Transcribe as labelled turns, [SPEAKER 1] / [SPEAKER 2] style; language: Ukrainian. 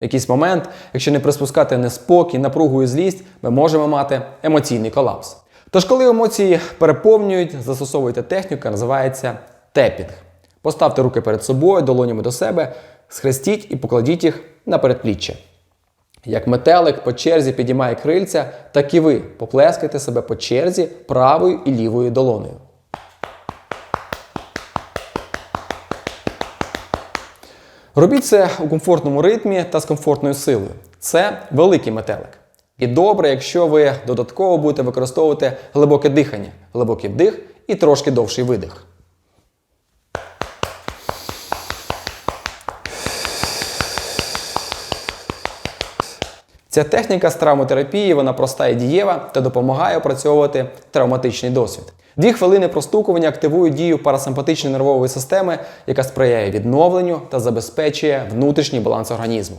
[SPEAKER 1] В якийсь момент, якщо не приспускати неспокій, напругу і злість, ми можемо мати емоційний колапс. Тож, коли емоції переповнюють, застосовуйте техніку, яка називається тепінг. Поставте руки перед собою, долонями до себе, схрестіть і покладіть їх на передпліччя. Як метелик по черзі підіймає крильця, так і ви поплескайте себе по черзі правою і лівою долонею. Робіть це у комфортному ритмі та з комфортною силою. Це великий метелик. І добре, якщо ви додатково будете використовувати глибоке дихання, глибокий вдих і трошки довший видих. Ця техніка з травмотерапії вона проста і дієва та допомагає опрацьовувати травматичний досвід. Дві хвилини простукування активують дію парасимпатичної нервової системи, яка сприяє відновленню та забезпечує внутрішній баланс організму.